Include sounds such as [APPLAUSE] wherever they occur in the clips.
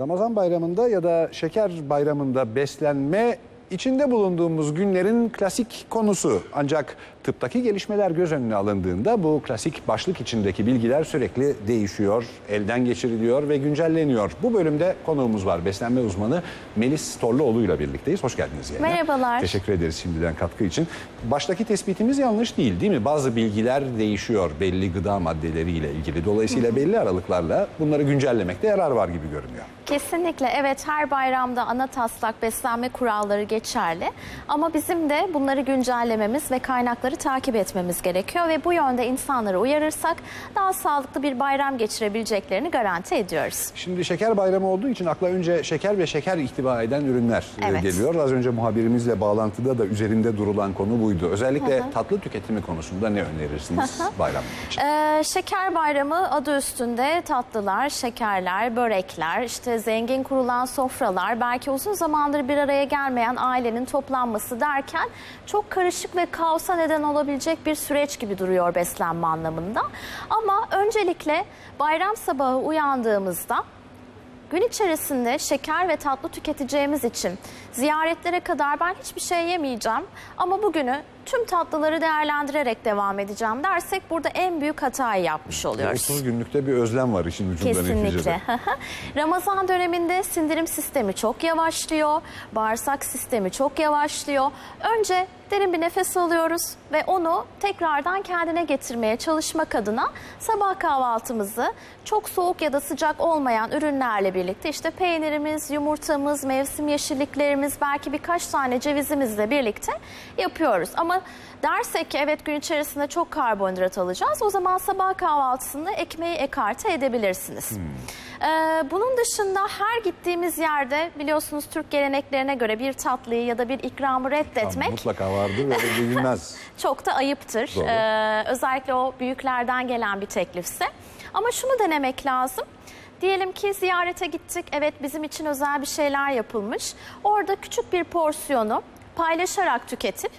Ramazan bayramında ya da şeker bayramında beslenme içinde bulunduğumuz günlerin klasik konusu. Ancak tıptaki gelişmeler göz önüne alındığında bu klasik başlık içindeki bilgiler sürekli değişiyor, elden geçiriliyor ve güncelleniyor. Bu bölümde konuğumuz var. Beslenme uzmanı Melis Torluoğlu ile birlikteyiz. Hoş geldiniz yine. Merhabalar. Teşekkür ederiz şimdiden katkı için. Baştaki tespitimiz yanlış değil değil mi? Bazı bilgiler değişiyor belli gıda maddeleriyle ilgili. Dolayısıyla belli aralıklarla bunları güncellemekte yarar var gibi görünüyor. Kesinlikle evet her bayramda ana taslak beslenme kuralları geçerli. Ama bizim de bunları güncellememiz ve kaynakları takip etmemiz gerekiyor. Ve bu yönde insanları uyarırsak daha sağlıklı bir bayram geçirebileceklerini garanti ediyoruz. Şimdi şeker bayramı olduğu için akla önce şeker ve şeker ihtiva eden ürünler e, Evet. geliyor. Az önce muhabirimizle bağlantıda da üzerinde durulan konu buydu. Özellikle tatlı tüketimi konusunda ne önerirsiniz bayram için? Ee, şeker bayramı adı üstünde tatlılar, şekerler, börekler, işte zengin kurulan sofralar, belki uzun zamandır bir araya gelmeyen ailenin toplanması derken çok karışık ve kaosa neden olabilecek bir süreç gibi duruyor beslenme anlamında. Ama öncelikle bayram sabahı uyandığımızda Gün içerisinde şeker ve tatlı tüketeceğimiz için ziyaretlere kadar ben hiçbir şey yemeyeceğim ama bugünü tüm tatlıları değerlendirerek devam edeceğim dersek burada en büyük hatayı yapmış oluyoruz. 30 günlükte bir özlem var işin ucunda neticede. Kesinlikle. [LAUGHS] Ramazan döneminde sindirim sistemi çok yavaşlıyor, bağırsak sistemi çok yavaşlıyor. Önce derin bir nefes alıyoruz ve onu tekrardan kendine getirmeye çalışmak adına sabah kahvaltımızı çok soğuk ya da sıcak olmayan ürünlerle birlikte işte peynirimiz, yumurtamız, mevsim yeşilliklerimiz, belki birkaç tane cevizimizle birlikte yapıyoruz. Ama dersek ki evet gün içerisinde çok karbonhidrat alacağız o zaman sabah kahvaltısında ekmeği ekarte edebilirsiniz. Ee, bunun dışında her gittiğimiz yerde biliyorsunuz Türk geleneklerine göre bir tatlıyı ya da bir ikramı reddetmek Mutlaka vardır ve edilmez. [LAUGHS] çok da ayıptır. Doğru. Ee, özellikle o büyüklerden gelen bir teklifse. Ama şunu denemek lazım. Diyelim ki ziyarete gittik. Evet bizim için özel bir şeyler yapılmış. Orada küçük bir porsiyonu paylaşarak tüketip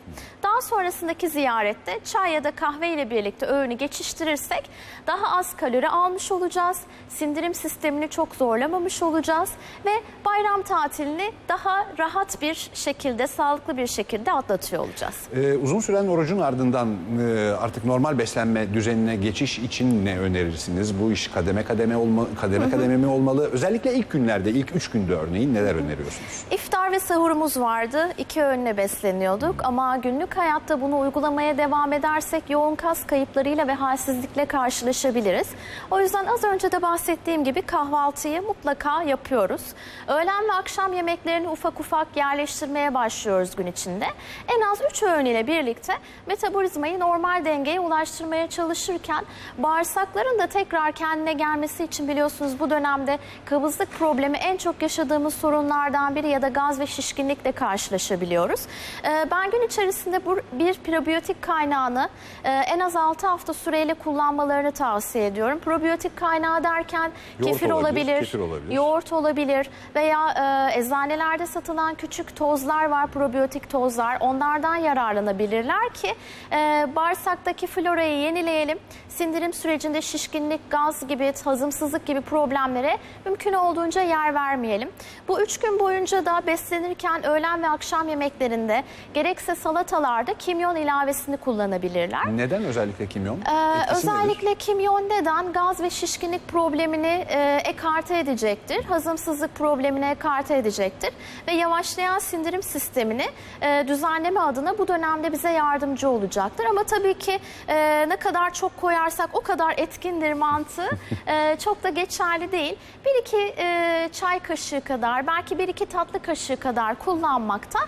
daha sonrasındaki ziyarette çay ya da kahve ile birlikte öğünü geçiştirirsek daha az kalori almış olacağız. Sindirim sistemini çok zorlamamış olacağız ve bayram tatilini daha rahat bir şekilde, sağlıklı bir şekilde atlatıyor olacağız. Ee, uzun süren orucun ardından e, artık normal beslenme düzenine geçiş için ne önerirsiniz? Bu iş kademe kademe olma, kademe kademe mi olmalı? Özellikle ilk günlerde, ilk üç günde örneğin neler öneriyorsunuz? İftar ve sahurumuz vardı. İki öğünle besleniyorduk ama günlük hayatta bunu uygulamaya devam edersek yoğun kas kayıplarıyla ve halsizlikle karşılaşabiliriz. O yüzden az önce de bahsettiğim gibi kahvaltıyı mutlaka yapıyoruz. Öğlen ve akşam yemeklerini ufak ufak yerleştirmeye başlıyoruz gün içinde. En az 3 öğün ile birlikte metabolizmayı normal dengeye ulaştırmaya çalışırken bağırsakların da tekrar kendine gelmesi için biliyorsunuz bu dönemde kabızlık problemi en çok yaşadığımız sorunlardan biri ya da gaz ve şişkinlikle karşılaşabiliyoruz. Ee, Ben gün içerisinde bir probiyotik kaynağını e, en az 6 hafta süreyle kullanmalarını tavsiye ediyorum. Probiyotik kaynağı derken Yoğurt kefir olabilir, olabilir, kefir olabilir. yoğurt olabilir veya e, eczanelerde satılan küçük tozlar var, probiyotik tozlar. Onlardan yararlanabilirler ki e, bağırsaktaki florayı yenileyelim. Sindirim sürecinde şişkinlik, gaz gibi, hazımsızlık gibi problemlere mümkün olduğunca yer vermeyelim. Bu üç gün boyunca da beslenirken öğlen ve akşam yemeklerinde gerekse salatalarda kimyon ilavesini kullanabilirler. Neden özellikle kimyon? Ee, Etkisi nedir? özellikle kimyon neden gaz ve şişkinlik problemini e, ekarte edecektir. Hazımsızlık problemini ekarte edecektir. Ve yavaşlayan sindirim sistemini e, düzenleme adına bu dönemde bize yardımcı olacaktır. Ama tabii ki e, ne kadar çok koyarsak o kadar etkindir mantığı [LAUGHS] e, çok da geçerli değil. Bir iki e, çay kaşığı kadar belki bir iki tatlı kaşığı kadar kullanmakta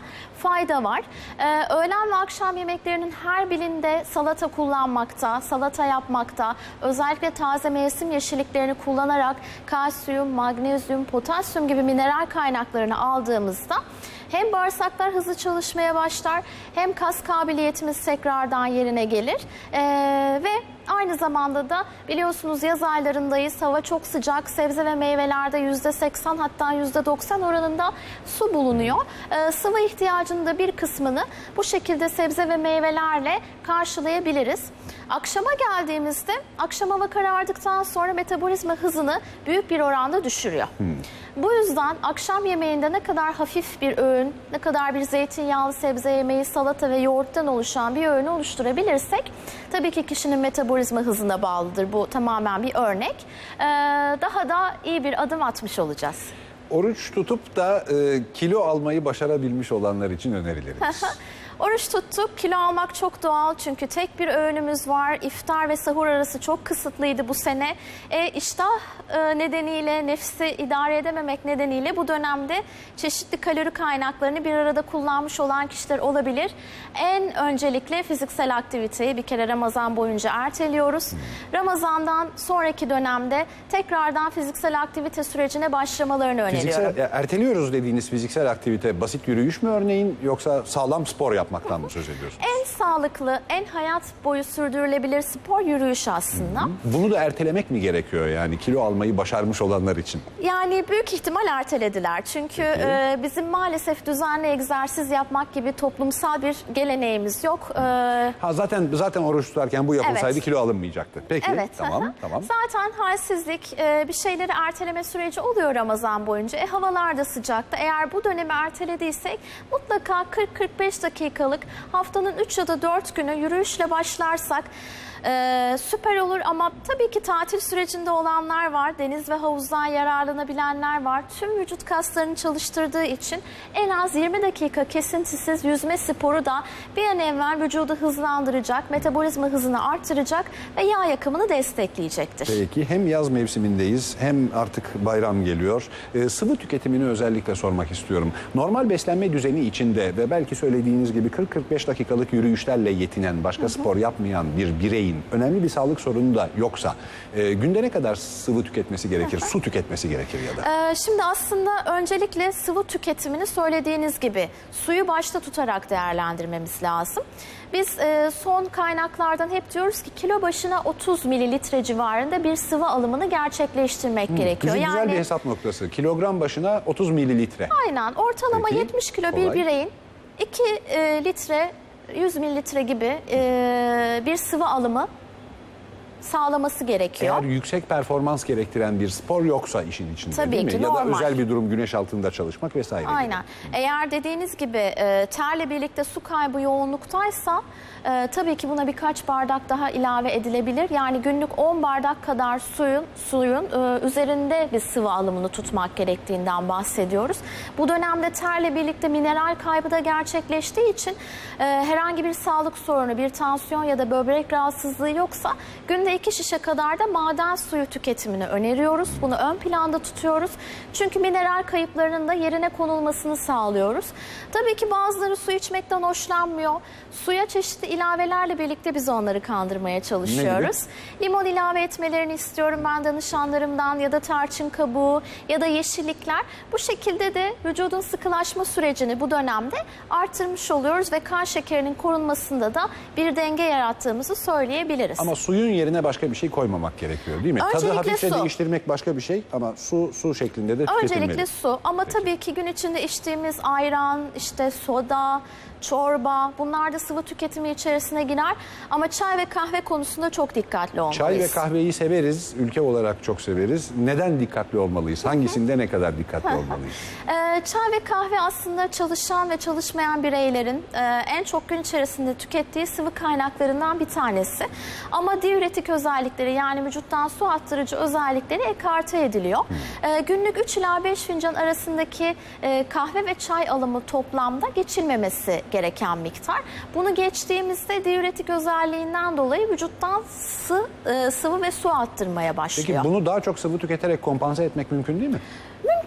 fayda var. Ee, öğlen ve akşam yemeklerinin her birinde salata kullanmakta, salata yapmakta, özellikle taze mevsim yeşilliklerini kullanarak kalsiyum, magnezyum, potasyum gibi mineral kaynaklarını aldığımızda hem bağırsaklar hızlı çalışmaya başlar hem kas kabiliyetimiz tekrardan yerine gelir Ee, ve aynı zamanda da biliyorsunuz yaz aylarındayız hava çok sıcak sebze ve meyvelerde %80 hatta %90 oranında su bulunuyor. Ee, sıvı ihtiyacının da bir kısmını bu şekilde sebze ve meyvelerle karşılayabiliriz. Akşama geldiğimizde akşam hava karardıktan sonra metabolizma hızını büyük bir oranda düşürüyor. Bu yüzden akşam yemeğinde ne kadar hafif bir öğün, ne kadar bir zeytinyağlı sebze yemeği, salata ve yoğurttan oluşan bir öğünü oluşturabilirsek tabii ki kişinin metabolizma hızına bağlıdır. Bu tamamen bir örnek. Ee, daha da iyi bir adım atmış olacağız. Oruç tutup da e, kilo almayı başarabilmiş olanlar için [LAUGHS] önerileriniz. Oruç tuttuk. Kilo almak çok doğal çünkü tek bir öğünümüz var. İftar ve sahur arası çok kısıtlıydı bu sene. E, iştah e, nedeniyle, nefsi idare edememek nedeniyle bu dönemde çeşitli kalori kaynaklarını bir arada kullanmış olan kişiler olabilir. En öncelikle fiziksel aktiviteyi bir kere Ramazan boyunca erteliyoruz. Ramazandan sonraki dönemde tekrardan fiziksel aktivite sürecine başlamalarını öneriyorum. Fiziksel, erteliyoruz dediğiniz fiziksel aktivite basit yürüyüş mü örneğin yoksa sağlam spor yapmaktan mı söz ediyorsunuz? En sağlıklı, en hayat boyu sürdürülebilir spor yürüyüş aslında. Bunu da ertelemek mi gerekiyor yani kilo almayı başarmış olanlar için? Yani büyük ihtimal ertelediler. Çünkü e, bizim maalesef düzenli egzersiz yapmak gibi toplumsal bir geleneğimiz yok. E, Ha zaten zaten oruç tutarken bu yapılsaydı Evet. kilo alınmayacaktı. Peki Evet. tamam tamam. Zaten halsizlik, e, bir şeyleri erteleme süreci oluyor Ramazan boyunca. E, havalar da sıcakta. Eğer bu dönemi ertelediysek mutlaka 40-45 dakikalık haftanın 3 ya da 4 günü yürüyüşle başlarsak e, süper olur. Ama tabii ki tatil sürecinde olanlar var. Deniz ve havuzdan yararlanabilenler var. Tüm vücut kaslarını çalıştırdığı için en az 20 dakika kesintisiz yüzme sporu da bir an evvel vücudu hızlandıracak, metabolizma hızını artıracak ve yağ yakımını destekleyecektir. Peki hem yaz mevsimindeyiz hem artık bayram geliyor. Ee, sıvı tüketimini özellikle sormak istiyorum. Normal beslenme düzeni içinde ve belki söylediğiniz gibi 40-45 dakikalık yürüyüşlerle yetinen, başka spor yapmayan bir bireyin önemli bir sağlık sorunu da yoksa e, günde ne kadar sıvı tüketmesi gerekir, su tüketmesi gerekir ya da? Ee, Şimdi aslında öncelikle sıvı tüketimini söylediğiniz gibi suyu başta tutarak değerlendirmemiz lazım. Biz e, son kaynaklardan hep diyoruz ki kilo başına 30 mililitre civarında bir sıvı alımını gerçekleştirmek gerekiyor. Bizim güzel bir hesap noktası. Kilogram başına 30 mililitre. Aynen ortalama Peki, 70 kilo kolay. bir bireyin 2 e, litre 100 mililitre gibi e, bir sıvı alımı sağlaması gerekiyor. Eğer yüksek performans gerektiren bir spor yoksa işin içinde Tabii değil mi? ki, Ya da normal. özel bir durum güneş altında çalışmak vesaire. gibi. Aynen. Eğer dediğiniz gibi e, terle birlikte su kaybı yoğunluktaysa e, tabii ki buna birkaç bardak daha ilave edilebilir. Yani günlük 10 bardak kadar suyun suyun e, üzerinde bir sıvı alımını tutmak gerektiğinden bahsediyoruz. Bu dönemde terle birlikte mineral kaybı da gerçekleştiği için e, herhangi bir sağlık sorunu, bir tansiyon ya da böbrek rahatsızlığı yoksa günde 2 şişe kadar da maden suyu tüketimini öneriyoruz. Bunu ön planda tutuyoruz. Çünkü mineral kayıplarının da yerine konulmasını sağlıyoruz. Tabii ki bazıları su içmekten hoşlanmıyor. Suya çeşitli ilavelerle birlikte biz onları kandırmaya çalışıyoruz. Limon ilave etmelerini istiyorum ben danışanlarımdan ya da tarçın kabuğu ya da yeşillikler. Bu şekilde de vücudun sıkılaşma sürecini bu dönemde artırmış oluyoruz ve kan şekerinin korunmasında da bir denge yarattığımızı söyleyebiliriz. Ama suyun yerine başka bir şey koymamak gerekiyor değil mi? Tadı Öncelikle hafifçe su. değiştirmek başka bir şey ama su su şeklinde de tüketilmeli. Öncelikle su ama tabii ki gün içinde içtiğimiz ayran, işte soda, çorba bunlar da sıvı tüketimi içerisine girer. Ama çay ve kahve konusunda çok dikkatli olmalıyız. Çay ve kahveyi severiz, ülke olarak çok severiz. Neden dikkatli olmalıyız? Hangisinde ne kadar dikkatli olmalıyız? Ee, çay ve kahve aslında çalışan ve çalışmayan bireylerin e, en çok gün içerisinde tükettiği sıvı kaynaklarından bir tanesi. Ama diüretik özellikleri yani vücuttan su attırıcı özellikleri ekarte ediliyor. Ee, günlük 3 ila 5 fincan arasındaki e, kahve ve çay alımı toplamda geçilmemesi gereken miktar. Bunu geçtiğimizde diüretik özelliğinden dolayı vücuttan sı, e, sıvı ve su attırmaya başlıyor. Peki bunu daha çok sıvı tüketerek kompanse etmek mümkün değil mi?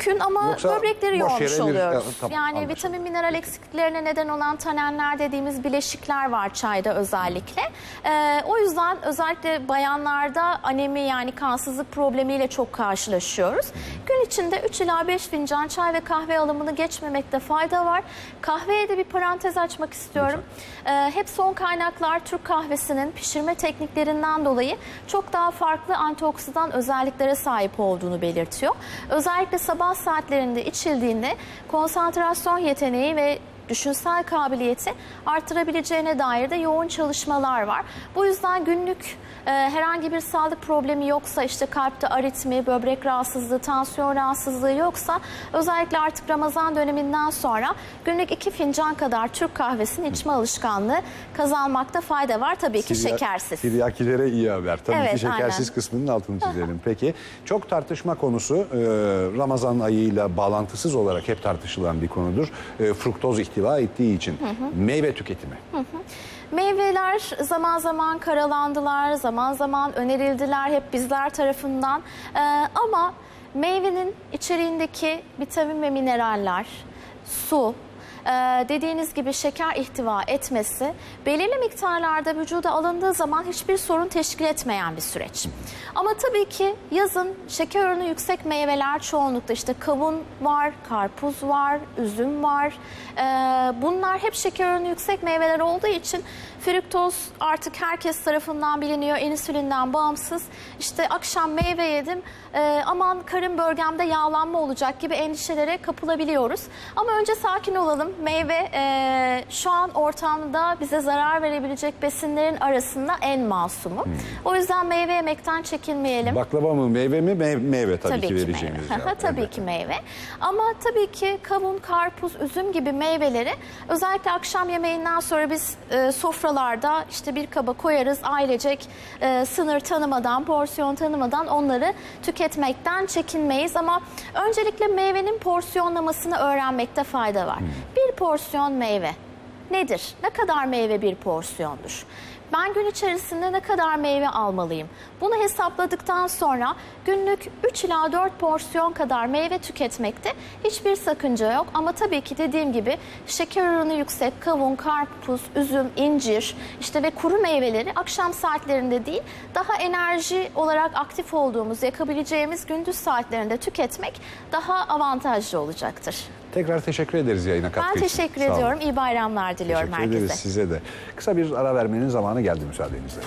Mümkün ama Yoksa böbrekleri boş yormuş yere bir- oluyoruz. Tamam, yani anlaşıldı. vitamin mineral eksikliklerine neden olan tanenler dediğimiz bileşikler var çayda özellikle. Ee, o yüzden özellikle bayanlarda anemi yani kansızlık problemiyle çok karşılaşıyoruz. Gün içinde 3 ila 5 fincan çay ve kahve alımını geçmemekte fayda var. Kahveye de bir parantez açmak istiyorum. Ee, hep son kaynaklar Türk kahvesinin pişirme tekniklerinden dolayı çok daha farklı antioksidan özelliklere sahip olduğunu belirtiyor. Özellikle sabah saatlerinde içildiğinde konsantrasyon yeteneği ve düşünsel kabiliyeti artırabileceğine dair de yoğun çalışmalar var. Bu yüzden günlük e, herhangi bir sağlık problemi yoksa işte kalpte aritmi, böbrek rahatsızlığı, tansiyon rahatsızlığı yoksa özellikle artık Ramazan döneminden sonra günlük iki fincan kadar Türk kahvesini içme alışkanlığı kazanmakta fayda var. Tabii ki Tirya- şekersiz. Tiryakilere iyi haber. Tabii Evet, ki şekersiz aynen. kısmının altını çizelim. Peki çok tartışma konusu e, Ramazan ayıyla bağlantısız olarak hep tartışılan bir konudur. E, fruktoz ihtiva ettiği için meyve tüketimi. Meyveler zaman zaman karalandılar, zaman zaman önerildiler hep bizler tarafından. Ee, ama meyvenin içeriğindeki vitamin ve mineraller, su, e, dediğiniz gibi şeker ihtiva etmesi belirli miktarlarda vücuda alındığı zaman hiçbir sorun teşkil etmeyen bir süreç. Ama tabii ki yazın şeker oranı yüksek meyveler çoğunlukla işte kavun var, karpuz var, üzüm var. Ee, bunlar hep şeker oranı yüksek meyveler olduğu için fruktoz artık herkes tarafından biliniyor. İnsülinden bağımsız. İşte akşam meyve yedim ee, aman karın bölgemde yağlanma olacak gibi endişelere kapılabiliyoruz. Ama önce sakin olalım. Meyve e, şu an ortamda bize zarar verebilecek besinlerin arasında en masumu. O yüzden meyve yemekten çekinmeyelim. Baklava mı meyve mi? Meyve, meyve tabii, ki meyve. vereceğimiz cevap. [LAUGHS] tabii Evet. ki meyve. Ama tabii ki kavun, karpuz, üzüm gibi meyveleri özellikle akşam yemeğinden sonra biz e, sofralarda işte bir kaba koyarız ailecek e, sınır tanımadan, porsiyon tanımadan onları tüketmekten çekinmeyiz. Ama öncelikle meyvenin porsiyonlamasını öğrenmekte fayda var. Bir porsiyon meyve nedir? Ne kadar meyve bir porsiyondur? Ben gün içerisinde ne kadar meyve almalıyım? Bunu hesapladıktan sonra günlük 3 ila 4 porsiyon kadar meyve tüketmekte hiçbir sakınca yok. Ama tabii ki dediğim gibi şeker oranı yüksek kavun, karpuz, üzüm, incir işte ve kuru meyveleri akşam saatlerinde değil daha enerji olarak aktif olduğumuz, yakabileceğimiz gündüz saatlerinde tüketmek daha avantajlı olacaktır. Tekrar teşekkür ederiz yayına katkı Ben için. teşekkür Sağ olun. ediyorum. İyi bayramlar diliyorum Teşekkür herkese. ederiz size de. Kısa bir ara vermenin zamanı geldi müsaadenizle.